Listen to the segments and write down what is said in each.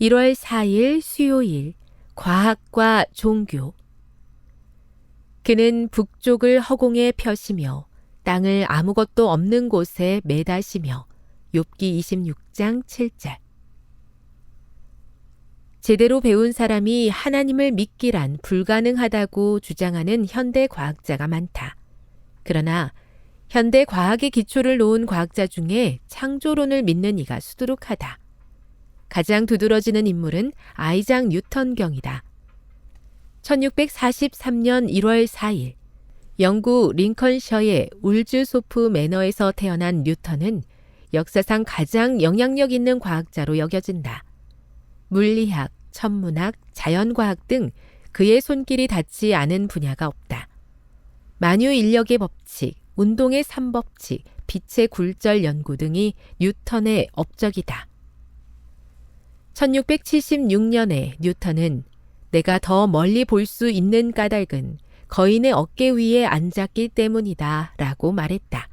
1월 4일 수요일 과학과 종교 그는 북쪽을 허공에 펴시며 땅을 아무것도 없는 곳에 매다시며 욥기 26장 7절 제대로 배운 사람이 하나님을 믿기란 불가능하다고 주장하는 현대 과학자가 많다. 그러나 현대 과학의 기초를 놓은 과학자 중에 창조론을 믿는 이가 수두룩하다. 가장 두드러지는 인물은 아이작 뉴턴 경이다. 1643년 1월 4일 영국 링컨셔의 울즈소프 매너에서 태어난 뉴턴은 역사상 가장 영향력 있는 과학자로 여겨진다. 물리학, 천문학, 자연과학 등 그의 손길이 닿지 않은 분야가 없다. 만유 인력의 법칙, 운동의 삼법칙, 빛의 굴절 연구 등이 뉴턴의 업적이다. 1676년에 뉴턴은 내가 더 멀리 볼 수 있는 까닭은 거인의 어깨 위에 앉았기 때문이다 라고 말했다.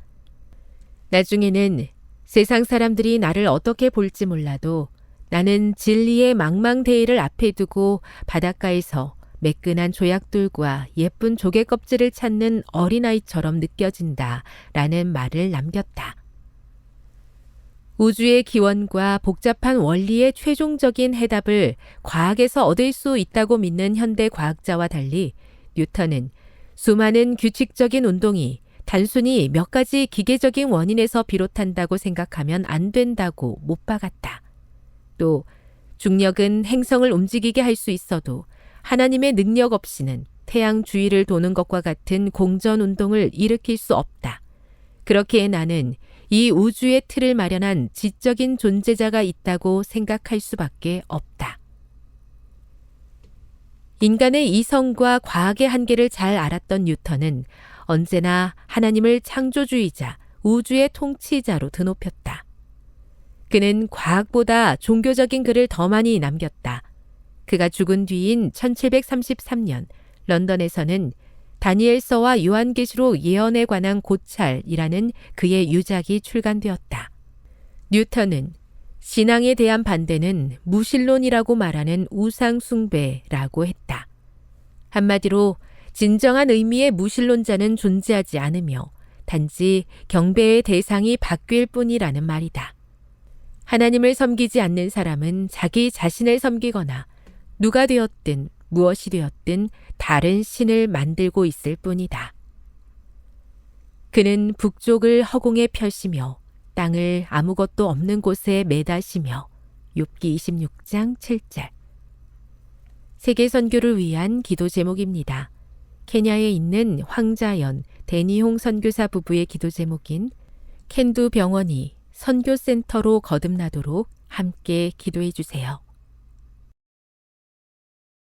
나중에는 세상 사람들이 나를 어떻게 볼지 몰라도 나는 진리의 망망대해를 앞에 두고 바닷가에서 매끈한 조약돌과 예쁜 조개 껍질을 찾는 어린아이처럼 느껴진다 라는 말을 남겼다. 우주의 기원과 복잡한 원리의 최종적인 해답을 과학에서 얻을 수 있다고 믿는 현대 과학자와 달리 뉴턴은 수많은 규칙적인 운동이 단순히 몇 가지 기계적인 원인에서 비롯한다고 생각하면 안 된다고 못 박았다. 또 중력은 행성을 움직이게 할 수 있어도 하나님의 능력 없이는 태양 주위를 도는 것과 같은 공전 운동을 일으킬 수 없다. 그렇기에 나는 이 우주의 틀을 마련한 지적인 존재자가 있다고 생각할 수밖에 없다. 인간의 이성과 과학의 한계를 잘 알았던 뉴턴은 언제나 하나님을 창조주의자, 우주의 통치자로 드높였다. 그는 과학보다 종교적인 글을 더 많이 남겼다. 그가 죽은 뒤인 1733년 런던에서는 다니엘서와 요한계시록 예언에 관한 고찰이라는 그의 유작이 출간되었다. 뉴턴은 신앙에 대한 반대는 무신론이라고 말하는 우상숭배라고 했다. 한마디로 진정한 의미의 무신론자는 존재하지 않으며 단지 경배의 대상이 바뀔 뿐이라는 말이다. 하나님을 섬기지 않는 사람은 자기 자신을 섬기거나 누가 되었든 무엇이 되었든 다른 신을 만들고 있을 뿐이다. 그는 북쪽을 허공에 펼시며 땅을 아무것도 없는 곳에 매다시며 욥기 26장 7절 세계 선교를 위한 기도 제목입니다. 케냐에 있는 황자연 데니홍 선교사 부부의 기도 제목인 캔두 병원이 선교센터로 거듭나도록 함께 기도해 주세요.